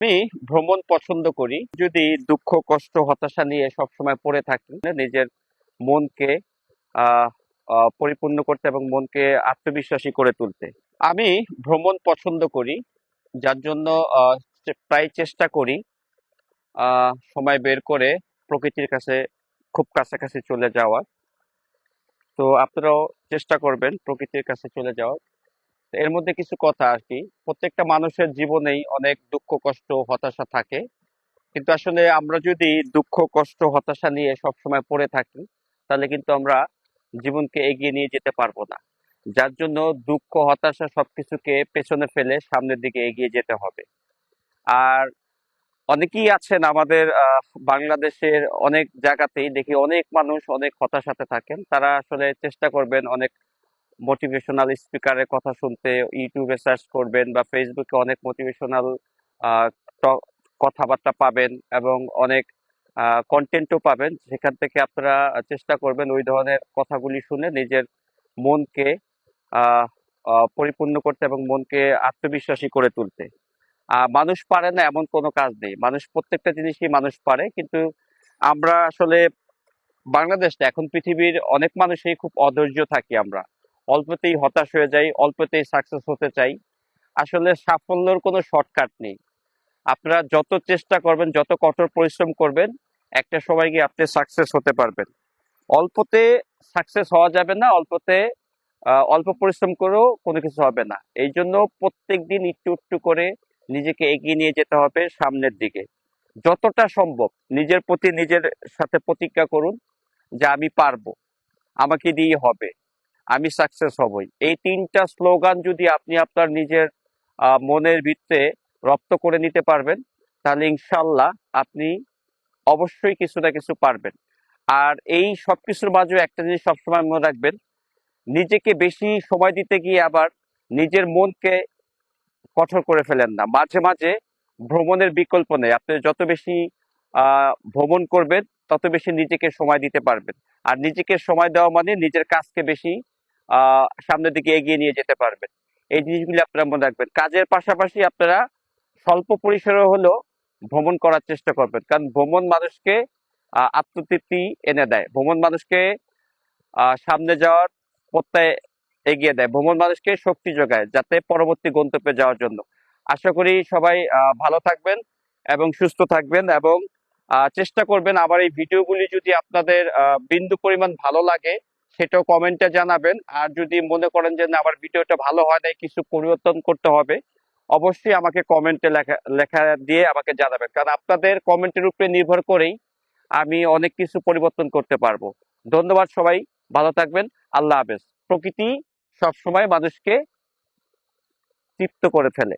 আমি ভ্রমণ পছন্দ করি। যদি দুঃখ, কষ্ট, হতাশা নিয়ে সবসময় পড়ে থাকি নিজের মনকে পরিপূর্ণ করতে এবং মনকে আত্মবিশ্বাসী করে তুলতে। আমি ভ্রমণ পছন্দ করি, যার জন্য প্রায় চেষ্টা করি সময় বের করে প্রকৃতির কাছে, খুব কাছাকাছি চলে যাওয়ার। তো আপনারাও চেষ্টা করবেন প্রকৃতির কাছে চলে যাওয়ার। এর মধ্যে কিছু কথা আর কি। প্রত্যেকটা মানুষের জীবনেই অনেক দুঃখ, কষ্ট, হতাশা থাকে। কিন্তু আসলে আমরা যদি দুঃখ, কষ্ট, হতাশা নিয়ে সবসময় পড়ে থাকি, তাহলে কিন্তু আমরা জীবনকে এগিয়ে নিয়ে যেতে পারব না। যার জন্য দুঃখ, হতাশা সবকিছুকে পেছনে ফেলে সামনের দিকে এগিয়ে যেতে হবে। আর অনেকেই আছেন আমাদের বাংলাদেশের অনেক জায়গাতেই দেখি অনেক মানুষ অনেক হতাশাতে থাকেন। তারা আসলে চেষ্টা করবেন অনেক মোটিভেশনাল স্পিকারের কথা শুনতে ইউটিউবে সার্চ করবেন বা ফেসবুকে অনেক মোটিভেশনাল কথাবার্তা পাবেন এবং অনেক কন্টেন্টও পাবেন। সেখান থেকে আপনারা চেষ্টা করবেন ওই ধরনের কথাগুলি শুনে নিজের মনকে পরিপূর্ণ করতে এবং মনকে আত্মবিশ্বাসী করে তুলতে। মানুষ পারে না এমন কোনো কাজ নেই। মানুষ প্রত্যেকটা জিনিসই মানুষ পারে, কিন্তু আমরা আসলে বাংলাদেশটা, এখন পৃথিবীর অনেক মানুষই খুব অধৈর্য থাকি আমরা। অল্পতেই হতাশ হয়ে যাই, অল্পতেই সাকসেস হতে চাই। আসলে সাফল্যের কোনো শর্টকাট নেই। আপনারা যত চেষ্টা করবেন, যত কঠোর পরিশ্রম করবেন, একটা সময় গিয়ে আপনি সাকসেস হতে পারবেন। অল্পতে সাকসেস হওয়া যাবে না, অল্পতে অল্প পরিশ্রম করেও কোনো কিছু হবে না। এই জন্য প্রত্যেক দিন একটু একটু করে নিজেকে এগিয়ে নিয়ে যেতে হবে সামনের দিকে। যতটা সম্ভব নিজের প্রতি নিজের সাথে প্রতিজ্ঞা করুন যে আমি পারব, আমাকে দিয়ে হবে। আমি সাকসেস হবই। এই তিনটা স্লোগান যদি আপনি আপনার নিজের মনের ভিত্তে রপ্ত করে নিতে পারবেন, তাহলে ইনশাল্লাহ আপনি অবশ্যই কিছু না কিছু পারবেন। আর এই সব কিছুর মাঝেও একটা জিনিস সবসময় মনে রাখবেন, নিজেকে বেশি সময় দিতে গিয়ে আবার নিজের মনকে কঠোর করে ফেলেন না। মাঝে মাঝে ভ্রমণের বিকল্প নেই। আপনি যত বেশি ভ্রমণ করবেন, তত বেশি নিজেকে সময় দিতে পারবেন। আর নিজেকে সময় দেওয়া মানে নিজের কাজকে বেশি সামনের দিকে এগিয়ে নিয়ে যেতে পারবেন। এই জিনিসগুলি আপনারা মনে রাখবেন। কাজের পাশাপাশি আপনারা স্বল্প পরিসরে হলেও ভ্রমণ করার চেষ্টা করবেন। কারণ ভ্রমণ মানুষকে আত্মতৃপ্তি এনে দেয়। ভ্রমণ মানুষকে সামনে যাওয়ার পথে এগিয়ে দেয়। ভ্রমণ মানুষকে শক্তি যোগায় যাতে পরবর্তী গন্তব্যে যাওয়ার জন্য। আশা করি সবাই ভালো থাকবেন এবং সুস্থ থাকবেন এবং চেষ্টা করবেন আবার এই ভিডিওগুলি যদি আপনাদের বিন্দু পরিমাণ ভালো লাগে সেটাও কমেন্টে জানাবেন। আর যদি মনে করেন যে না, আমার ভিডিওটা ভালো হয় নাই, কিছু পরিবর্তন করতে হবে, অবশ্যই আমাকে কমেন্টে লেখা লেখা দিয়ে আমাকে জানাবেন। কারণ আপনাদের কমেন্টের উপরে নির্ভর করেই আমি অনেক কিছু পরিবর্তন করতে পারব। ধন্যবাদ সবাই, ভালো থাকবেন, আল্লাহ হাফেজ। প্রকৃতি সবসময় মানুষকে তৃপ্ত করে ফেলে।